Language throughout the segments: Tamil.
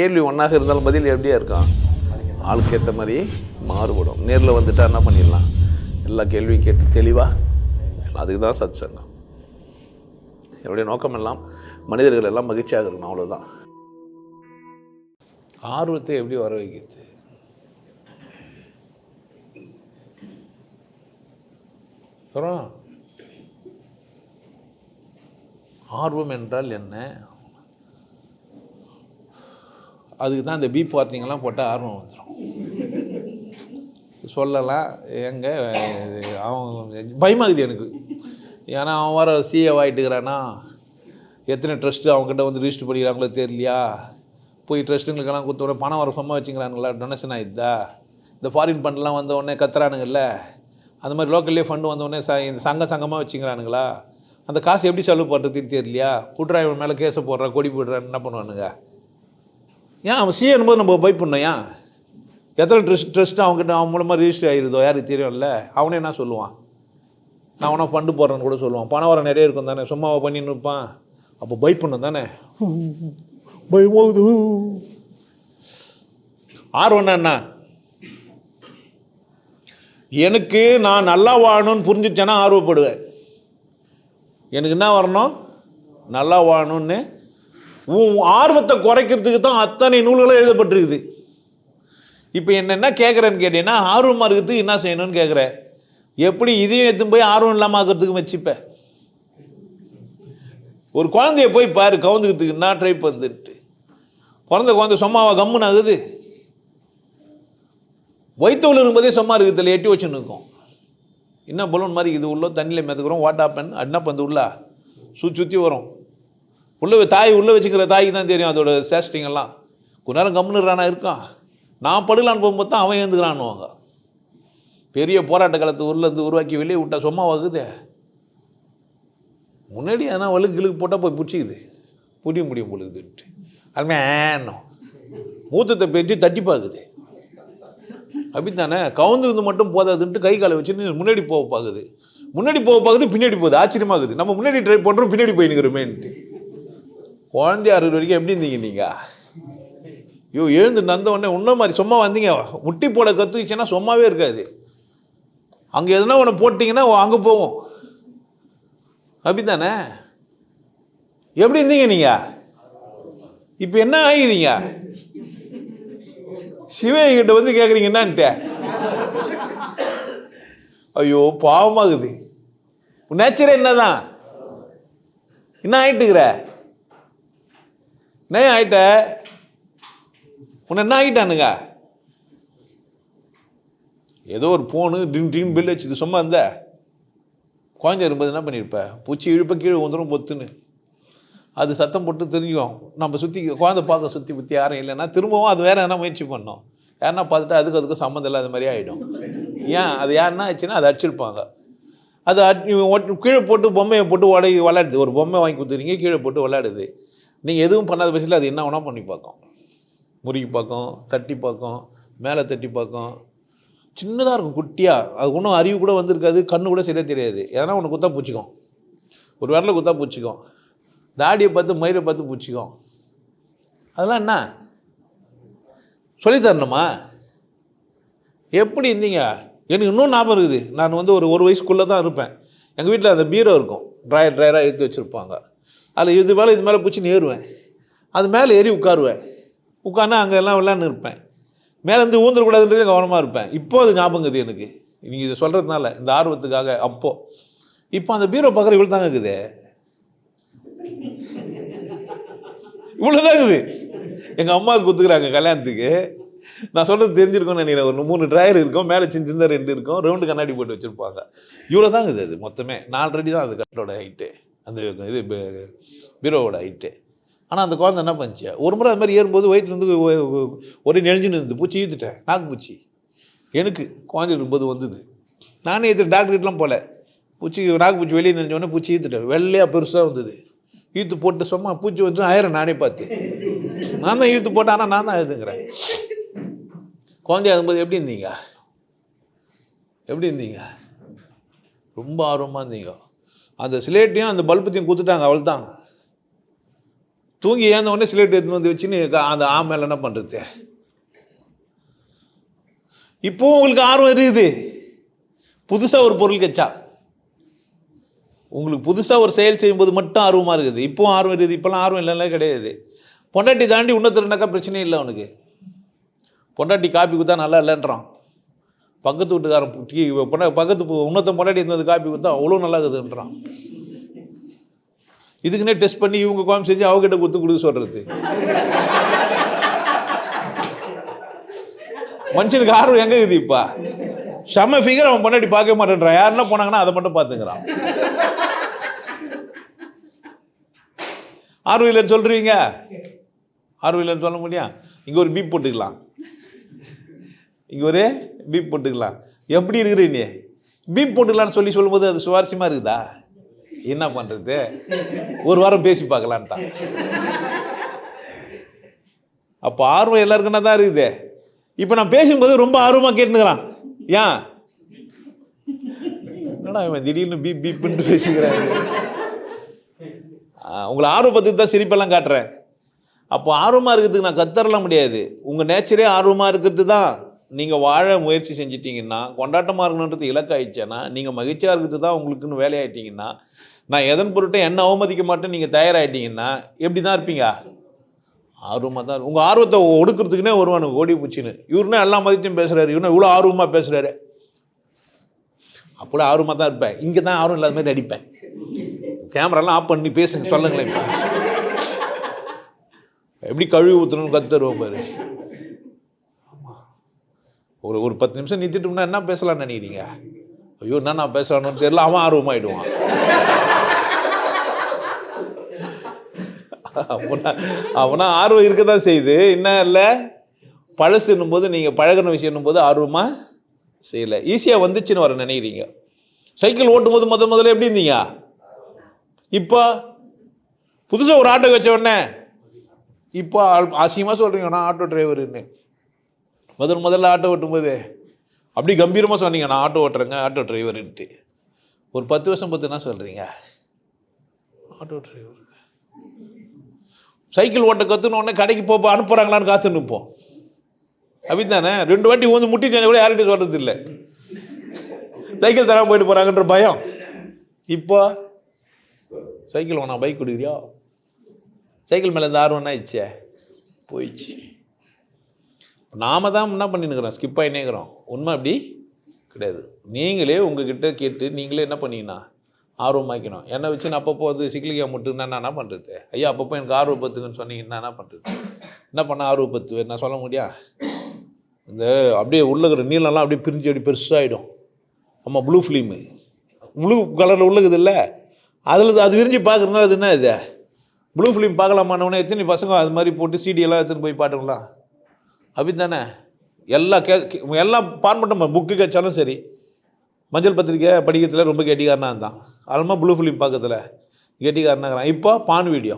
கேள்வி ஒன்றாக இருந்தாலும் பதில் எப்படியா இருக்கும்? ஆளுக்கு ஏற்ற மாதிரி மாறுபடும். நேரில் வந்துட்டால் என்ன பண்ணிடலாம்? எல்லா கேள்வியும் கேட்டு தெளிவாக அதுக்கு தான் சத் சங்கம் என்னுடைய நோக்கம் எல்லாம் மனிதர்கள் எல்லாம் மகிழ்ச்சியாக இருக்கணும் அவ்வளோதான் ஆர்வத்தை எப்படி வர வைக்கிறது அப்புறம் ஆர்வம் என்றால் என்ன? அதுக்கு தான் இந்த பீப் வார்த்தைங்கெல்லாம் போட்டால் ஆர்வம் வந்துடும் சொல்லலாம் எங்கே அவன் பயமாகுது எனக்கு. ஏன்னா அவன் வர சிஏ ஆகிட்டுக்கிறானா எத்தனை ட்ரஸ்ட்டு அவங்ககிட்ட வந்து ரிஜிஸ்டர் பண்ணிக்கிறாங்களோ தெரியலையா? போய் ட்ரஸ்ட்டுங்களுக்கெல்லாம் கொடுத்த பணம் வர சும்மா வச்சுக்கிறானுங்களா? டொனேஷன் ஆகிடுதா இந்த ஃபாரின் ஃபண்ட்லாம் வந்த உடனே கத்துறானுங்கல்ல? அந்த மாதிரி லோக்கல்லே ஃபண்டு வந்த உடனே ச இந்த சங்க சங்கமாக வச்சுக்கிறானுங்களா? அந்த காசு எப்படி செலவு பண்ணுறதுன்னு தெரியலையா? புட்ரா மேலே கேஸை போடுறா கொடி போடுறான்னு என்ன பண்ணுவானுங்க? ஏன் அவன் சிஏ போது நம்ம பயப்படணும் ஏன்? எத்தனை ட்ரஸ்ட் ட்ரஸ்ட்டு அவங்ககிட்ட அவன் மூலமாக ரிஜிஸ்டர் ஆகிருதோ யாருக்கு தெரியும்ல? அவனே என்ன சொல்லுவான்? நான் அவனை ஃபண்டு போடுறேன்னு கூட சொல்லுவான். பணம் வர நிறைய இருக்கும் தானே சும்மாவை பண்ணின்னு இருப்பான். அப்போ பயப்படணும் தானே? பயமாகுது ஆர்வம் என்ன? எனக்கு நான் நல்லா வாழணும்னு புரிஞ்சிச்சேன்னா ஆர்வப்படுவேன். எனக்கு என்ன வரணும்? நல்லா வாழணும்னு உன் ஆர்வத்தை குறைக்கிறதுக்கு தான் அத்தனை நூல்களும் எழுதப்பட்டிருக்குது. இப்போ என்னென்ன கேட்குறேன்னு கேட்டீங்கன்னா ஆர்வமாக இருக்கிறதுக்கு என்ன செய்யணும்னு கேட்குறேன் எப்படி இதையும் எடுத்துன்னு போய் ஆர்வம் இல்லாமல் ஆக்கிறதுக்கு வச்சுப்பேன் ஒரு குழந்தைய போய் பாரு கவுந்துக்கிறதுக்கு என்ன ட்ரை பண்ணிட்டு பிறந்த குழந்தை சும்மாவா கம்முன்னு ஆகுது. வயிற்றுல இருக்கும்போதே சும்மா இருக்குதுல எட்டி வச்சுன்னு இருக்கும். என்ன பலூன் மாதிரி இது உள்ள தண்ணியில் மிதக்குறோம் வாட் ஆப்பன் என்ன பந்து உள்ளா? சுற்றி சுற்றி வரும். உள்ளே தாய் உள்ளே வச்சுக்கிற தாய்க்கு தான் தெரியும் அதோட சேஷ்டிங்கெல்லாம் கொஞ்ச நேரம் கம்முன்னுறானா இருக்கான் நான் படுலான்னு போகும்போது தான் அவன் எழுந்துக்கிறான்னுவாங்க. பெரிய போராட்ட காலத்து ஊர்லேருந்து உருவாக்கி வெளியே விட்டா சும்மா வகுதே முன்னாடி எதனா வலுக்கு கிழுக்கு போட்டால் போய் பிடிச்சிக்குது. புரிய முடியும் பொழுதுட்டு அதுமே மூத்தத்தை பெஞ்சு தட்டி பார்க்குது. அப்படித்தானே? கவுந்து மட்டும் போதாதுன்ட்டு கை காலை வச்சுன்னு முன்னாடி போக பார்க்குது. முன்னாடி போக பார்க்குது பின்னாடி போகுது. ஆச்சரியமாகுது நம்ம முன்னாடி ட்ரை பண்ணுறோம் பின்னாடி போய் நிற்கிறோமேன்ட்டு குழந்தை அறுபது வரைக்கும் எப்படி இருந்தீங்க நீங்கள் ஐயோ எழுந்து நந்த உடனே உன்ன மாதிரி சும்மா வந்தீங்க. முட்டி போட கற்றுக்கிச்சுன்னா சும்மாவே இருக்காது. அங்கே எதுனா ஒன்று போட்டிங்கன்னா அங்கே போவோம். அப்படித்தானே? எப்படி இருந்தீங்க நீங்கள் இப்போ என்ன ஆகிறீங்க சிவகிட்ட வந்து கேட்குறீங்க என்னான்ட்டு? ஐயோ பாவமாகுது. உன் என்ன தான் என்ன ஆகிட்டுக்கிற என்ன ஆகிட்ட உன்னை என்ன ஆகிட்டானுங்க ஏதோ ஒரு ஃபோனு டின் டின் பில் வச்சுது சும்மா இருந்த. குழந்தை இருக்கும்போது என்ன பண்ணியிருப்ப பூச்சி இழுப்ப கீழே வந்துடும் பொத்துன்னு. அது சத்தம் போட்டு தெரியும். நம்ம சுற்றி குழந்தை பார்க்க சுற்றி பற்றி யாரும் இல்லைன்னா திரும்பவும் அது வேறு எதனா முயற்சி பண்ணோம். யாருன்னா பார்த்துட்டு அதுக்கு அதுக்கும் சம்மந்தம் இல்லாத மாதிரி ஆகிடும் ஏன்? அது யாருன்னா ஆச்சுன்னா அதை அடிச்சிருப்பாங்க. அது அடி கீழே போட்டு பொம்மையை போட்டு உடை விளையாடுது. ஒரு பொம்மை வாங்கி கொடுத்துறீங்க கீழே போட்டு விளையாடுது. நீங்கள் எதுவும் பண்ணாத பட்சத்தில் அது என்ன வேணால் பண்ணி பார்க்கும். முறுக்கி பார்க்கும் தட்டி பார்க்கும் மேலே தட்டி பார்க்கும். சின்னதாக இருக்கும் குட்டியாக அது ஒன்றும் அறிவு கூட வந்திருக்காது கண்ணு கூட சரியாக தெரியாது. எதனா ஒன்று குத்தா பூச்சிக்கும் ஒரு விரல குத்தா பூச்சிக்கும் தாடியை பார்த்து மயிரை பார்த்து பூச்சிக்கும் அதெல்லாம் என்ன? சொல்லித் தரணுமா எப்படி இருந்தீங்க? எனக்கு இன்னும் ஞாபகம் இருக்குது. நான் வந்து ஒரு ஒரு வயசுக்குள்ளே தான் இருப்பேன். எங்கள் வீட்டில் அந்த பீரோ இருக்கும். ட்ராயர் ட்ராயராக எடுத்து வச்சுருப்பாங்க. அதில் இது மேலே இது மேலே பிடிச்சி ஏறுவேன். அது மேலே ஏறி உட்காருவேன். உட்காந்து அங்கே எல்லாம் விளையாண்டு இருப்பேன் மேலேருந்து ஊந்துடக்கூடாதுன்றதே கவனமாக இருப்பேன். இப்போ அது ஞாபகம் இருக்குது எனக்கு. நீங்கள் இதை சொல்கிறதுனால இந்த ஆர்வத்துக்காக அப்போது இப்போ அந்த பீரோ பார்க்குற இவ்வளோ தாங்க இருக்குது. இவ்வளோதான் இருக்குது. எங்கள் அம்மாவுக்கு கொடுத்துக்குறாங்க கல்யாணத்துக்கு. நான் சொல்கிறது தெரிஞ்சிருக்கும்னு நினைக்கிறேன். ஒரு மூணு ட்ராயர் இருக்கும் மேலே சின்ன சின்ன ரெண்டு இருக்கும் ரவுண்டு கண்ணாடி போட்டு வச்சுருப்பாங்க. இவ்வளோ தாங்க இது அது மொத்தமே. நாலு அடி தான் அது கட்டோட ஹைட்டு அந்த இது பீரோவோட ஹைட்டு ஆனால் அந்த குழந்தை என்ன பண்ணுச்சு? ஒரு முறை அது மாதிரி ஏறும்போது வயிற்றுலேருந்து ஒரே நெளிஞ்சுன்னு இருந்து பூச்சி ஈத்துட்டேன் நாக்கு பூச்சி. எனக்கு குழந்தை இருக்கும்போது வந்தது. நானே இது டாக்டர்கிட்டலாம் போகல பூச்சி நாக்கு பூச்சி வெளியே நெஞ்சோடனே பூச்சி ஈத்துட்டேன் வெள்ளையாக பெருசாக வந்தது. ஈத்து போட்டு சும்மா பூச்சி வந்து ஆயிரம் நானே பார்த்து. நான் தான் ஈத்து போட்டேன். ஆனால் நான் தான் எழுதுங்கிறேன் குழந்தை இருக்கும்போது எப்படி இருந்தீங்க? எப்படி இருந்தீங்க? ரொம்ப ஆர்வமாக இருந்தீங்க. அந்த சிலேட்டையும் அந்த பல்பத்தையும் கொடுத்துட்டாங்க அவள் தான் தூங்கி ஏந்த உடனே சிலேட் எடுத்துன்னு வந்து வச்சுன்னு அந்த ஆ என்ன பண்ணுறது இப்போவும் உங்களுக்கு ஆர்வம் இருக்குது. புதுசாக ஒரு பொருள் கச்சா. உங்களுக்கு புதுசாக ஒரு செயல் செய்யும்போது மட்டும் ஆர்வமாக இருக்குது. இப்போவும் ஆர்வம் இருக்குது. இப்போலாம் ஆர்வம் இல்லைன்னா கிடையாது. பொண்டாட்டி தாண்டி இன்னொருத்தருனாக்கா பிரச்சனையே இல்லை அவனுக்கு பொண்டாட்டி காப்பி கொடுத்தா நல்லா இல்லைன்றான். பக்கத்து வீட்டுக்காரன் டீ பக்கத்து பு- முன்னாடி இருந்தது காப்பி கொடுத்தா அவ்வளோ நல்லா இருக்குதுன்றான். இதுக்குன்னே டெஸ்ட் பண்ணி இவங்க கோயம் செஞ்சு அவகிட்ட கொடுத்து கொடுக்க சொல்கிறது மனுஷனுக்கு ஆர்வம் எங்கே இருக்குது இப்போ? செம்ம ஃபிகர் அவன் முன்னாடி பார்க்க மாட்டேன்றான். யாருன்னா போனாங்கன்னா அதை மட்டும் பார்த்துக்கிறான். ஆர்வம் இல்லைன்னு சொல்கிறீங்க ஆர்வம் இல்லைன்னு சொல்ல முடியும் இங்கே ஒரு பீப் போட்டுக்கலாம். இங்கே ஒரு பீப் போட்டுக்கலாம். எப்படி இருக்கிற நீ? பீப் போட்டுக்கலாம்னு சொல்லி சொல்லும்போது அது சுவாரஸ்யமாக இருக்குதா? என்ன பண்ணுறது ஒரு வாரம் பேசி பார்க்கலான்ட்டான் அப்போ ஆர்வம் எல்லாருக்குன்னா தான் இருக்குது? இப்போ நான் பேசும்போது ரொம்ப ஆர்வமாக கேட்டுக்கிறான் ஏன்? என்னடா இவன் திடீர்னு பீப் பீப்புன்ட்டு பேசிக்கிறேன் உங்களை ஆர்வப்பத்துக்கு தான் சிரிப்பெல்லாம் காட்டுறேன். அப்போ ஆர்வமாக இருக்கிறதுக்கு நான் கத்தரலாம் முடியாது. உங்கள் நேச்சரே ஆர்வமாக இருக்கிறது தான். நீங்கள் வாழ முயற்சி செஞ்சிட்டிங்கன்னா கொண்டாட்டமாக இருக்கணுன்றது இலக்காயிடுச்சேன்னா நீங்கள் மகிழ்ச்சியாக இருக்கிறது தான் உங்களுக்குன்னு வேலையாயிட்டீங்கன்னா நான் எதன் பொருட்டும் என்ன அவமதிக்க மாட்டேன் நீங்கள் தயாராகிட்டீங்கன்னா எப்படி தான் இருப்பீங்க? ஆர்வமாக தான் உங்கள் ஆர்வத்தை ஒடுக்கிறதுக்குனே வருவானு ஓடி பூச்சின்னு. இவருன்னா எல்லா மதித்தையும் பேசுகிறாரு இவனை இவ்வளோ ஆர்வமாக பேசுகிறாரு அப்படி ஆர்வமாக தான் இருப்பேன். இங்கே தான் ஆர்வம் இல்லாத மாதிரி நடிப்பேன் கேமராலாம் ஆஃப் பண்ணி பேசுங்க சொல்லுங்களேன். இப்போ எப்படி கழுவி ஊற்றணும்னு கற்றுருவோம் பாரு. ஒரு ஒரு பத்து நிமிஷம் நிறுத்திட்டோம்னா என்ன பேசலாம்னு நினைக்கிறீங்க? ஐயோ என்ன நான் பேசலாம்னு தெரியல அவன் ஆர்வமாயிடுவான். அவனா அவனா ஆர்வம் இருக்க தான் செய்யுது. என்ன இல்லை? பழசுன்னும் போது நீங்கள் பழகின விஷயம்னும் போது ஆர்வமாக செய்யலை. ஈஸியாக வந்துச்சுன்னு வர நினைக்கிறீங்க. சைக்கிள் ஓட்டும் போது முத முதல்ல எப்படி இருந்தீங்க? இப்போ புதுசாக ஒரு ஆட்டோ வச்ச உடனே இப்போ அசிங்கமாக சொல்கிறீங்க நான் ஆட்டோ டிரைவருன்னு முதல் முதல்ல ஆட்டோ ஓட்டும்போது அப்படி கம்பீரமாக சொன்னீங்க நான் ஆட்டோ ஓட்டுறேங்க ஆட்டோ டிரைவருன்ட்டு. ஒரு பத்து வருஷம் பத்து என்ன சொல்கிறீங்க ஆட்டோ டிரைவர். சைக்கிள் ஓட்ட கற்றுனோடனே கடைக்கு போப்போ அனுப்புகிறாங்களான்னு காத்து நிற்போம். அப்படித்தானே? ரெண்டு வாட்டி வந்து முட்டி தெரிஞ்ச கூட யார்கிட்டையும் சொல்கிறது இல்லை. சைக்கிள் தராமல் போயிட்டு போகிறாங்கன்ற பயம். இப்போ சைக்கிள் வேணா பைக் கொடுக்குறியா? சைக்கிள் மேலே இந்த ஆர்வம் என்ன ஆயிடுச்சே போயிடுச்சு. நாம தான் என்ன பண்ணினுக்கிறோம்? ஸ்கிப் ஆகினேங்கிறோம் உண்மை அப்படி கிடையாது. நீங்களே உங்ககிட்ட கேட்டு நீங்களே என்ன பண்ணீங்கன்னா ஆர்வமாக்கணும் என்னை வச்சு நான் அப்பப்போ வந்து சிக்கிலிக்கா முட்டுன்னா நான் என்ன பண்ணுறது ஐயா அப்பப்போ எனக்கு ஆர்வப்பத்துக்குன்னு சொன்னீங்கன்னா என்ன பண்ணுறது என்ன பண்ண ஆர்வப்பத்து நான் சொல்ல முடியா? இந்த அப்படியே உள்ள இருக்கிற நீளம்லாம் அப்படியே பிரிஞ்சு அப்படி பெருசாகிடும் ஆமாம் ப்ளூ ஃபிலிமு ப்ளூ கலரில் உள்ளுக்குது இல்லை. அதில் அது விரிஞ்சு பார்க்குறதுனால அது என்ன இது? ப்ளூ ஃபிலிம் பார்க்கலாமானவனே எத்தனை பசங்க அது மாதிரி போட்டு சீடியெல்லாம் எடுத்துன்னு போய் பாட்டுங்களா? அப்படின்னு தானே எல்லா கே எல்லாம் பார்மட்டம் புக்கு கேட்டாலும் சரி மஞ்சள் பத்திரிக்கை படிக்கிறதுல ரொம்ப கெட்டிக்காரனாக இருந்தான். அதுமா ப்ளூ ஃபிலிம் பார்க்கறதுல கெட்டிக்காரனாகிறான் இப்போ பான் வீடியோ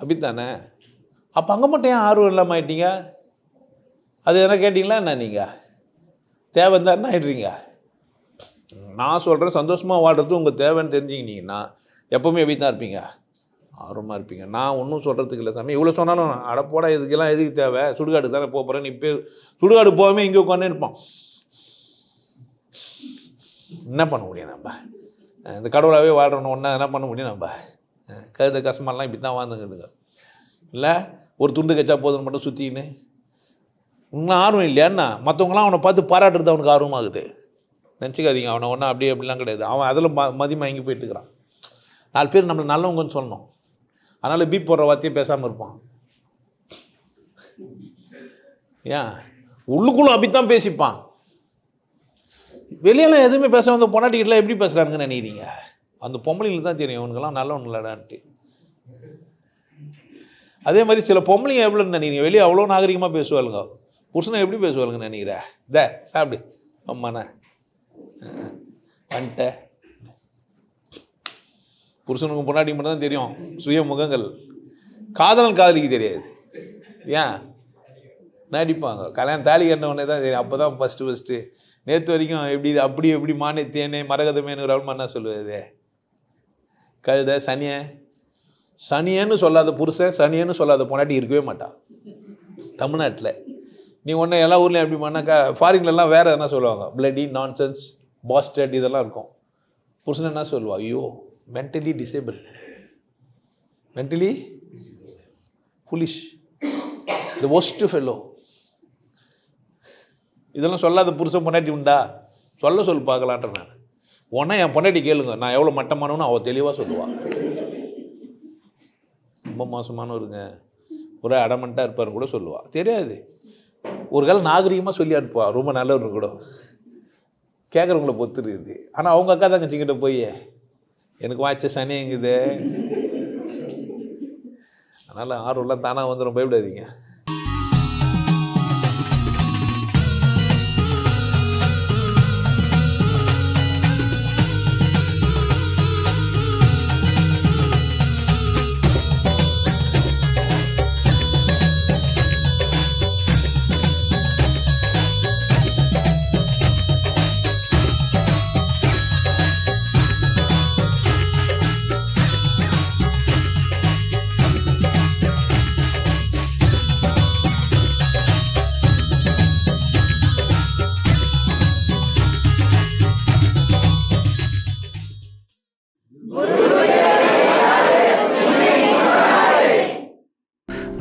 அப்படித்தானே அப்போ அங்கே மட்டும் ஏன் ஆர்வம் இல்லாமல் ஆயிட்டீங்க? அது எதனா கேட்டிங்களா என்ன நீங்கள் தேவை இருந்தால் என்ன ஆயிடுறீங்க? நான் சொல்கிறேன் சந்தோஷமாக வாழ்கிறது உங்கள் தேவைன்னு தெரிஞ்சுக்கிட்டீங்கன்னா எப்போவுமே எப்படி தான் இருப்பீங்க. ஆர்வமாக இருப்பீங்க. நான் ஒன்றும் சொல்கிறதுக்கு இல்லை சாமி. இவ்வளோ சொன்னாலும் அடப்போடா இதுக்கெல்லாம் எதுக்கு தேவை? சுடுகாடுக்கு தானே போக போகிறேன் இப்போ சுடுகாடு போகாமல் இங்கே உட்காந்து இருப்போம். என்ன பண்ண முடியும் நம்ம? இந்த கடவுளாகவே வாழ்கிறோன்னு ஒன்றா என்ன பண்ண முடியும் நம்ம? கருத கழுத இப்படி தான் வாழ்ந்துங்குதுங்க இல்லை ஒரு துண்டு கச்சா போதுன்னு மட்டும் சுற்றிக்கின்னு இன்னும் ஆர்வம் இல்லையான்னா மற்றவங்களாம் அவனை பார்த்து பாராட்டுறது அவனுக்கு ஆர்வமாகுது. நினச்சிக்காதீங்க. அவனை ஒன்றா அப்படியே அப்படிலாம் கிடையாது. அவன் அதில் ம மதியமாக மயங்கி போயிட்டு இருக்கிறான். நாலு பேர் நம்மளை நல்லவங்கன்னு சொல்லணும். அதனால் பீப் போடுற வார்த்தையை பேசாமல் இருப்பான். ஏன்? உள்ளுக்குள்ள அப்படித்தான் பேசிப்பான். வெளியெல்லாம் எதுவுமே பேச வந்த பொண்டாட்டிக்கிட்டலாம் எப்படி பேசுகிறானுங்கன்னு நினைக்கிறீங்க? அந்த பொம்பளைங்களுக்கு தான் தெரியும் அவனுக்கெல்லாம் நல்லவன் இல்லடான்ட்டு. அதே மாதிரி சில பொம்பளைங்க எவ்வளோன்னு நினைக்கிறீங்க? வெளியே அவ்வளோ நாகரிகமாக பேசுவாளுங்க. புருஷனை எப்படி பேசுவாளுங்கன்னு நினைக்கிற? த சாப்பிடு. அம்மாண்ணே. வந்துட்டேன் புருஷனுக்கு பொண்டாட்டி மட்டும் தான் தெரியும். சுய முகங்கள் காதலன் காதலிக்கு தெரியாது. ஏன்? நடிப்பாங்க. கல்யாணம் தாலி கட்டினவொடனே தான் தெரியும். அப்போ தான் ஃபஸ்ட்டு ஃபஸ்ட்டு நேற்று வரைக்கும் எப்படி அப்படி எப்படி மானே தேனே மரகதமேனு ரவுல்மா என்ன சொல்லுவது கழுத சனிய. சனியன்னு சொல்லாத புருஷன் சனியன்னு சொல்லாத பொண்டாட்டி இருக்கவே மாட்டான் தமிழ்நாட்டில். நீ ஒன்று எல்லா ஊர்லேயும் எப்படி பண்ணாக்கா ஃபாரின்லலாம் வேறு என்ன சொல்லுவாங்க? பிளடி நான்சென்ஸ் பாஸ்டட் இதெல்லாம் இருக்கும். புருஷன் என்ன சொல்லுவா? ஐயோ mentally disable mentally bullish the worst fellow இதெல்லாம் சொல்லாத புருஷன் பொண்டாட்டி உண்டா? சொல்ல சொல்லு பார்க்கலான்ற நான். உடனே என் பொண்டாட்டி கேளுங்க. நான் எவ்வளோ மட்டமானவனு அவள் தெளிவாக சொல்லுவாள் ரொம்ப மோசமானவருங்க. ஒரே அடமெண்ட்டாக இருப்பார்னு கூட சொல்லுவாள் தெரியாது. ஒரு காலம் நாகரிகமாக சொல்லி அனுப்புவா. ரொம்ப நல்லவர் கூட. கேட்குறவங்கள பொறுத்து ஆனால் அவங்க அக்கா தங்கச்சிக்கிட்ட போய் எனக்கு வாய்ச்ச சனி எங்குது? அதனால் ஆர்வம்லாம் தானாக வந்துடும் பயப்படாதீங்க.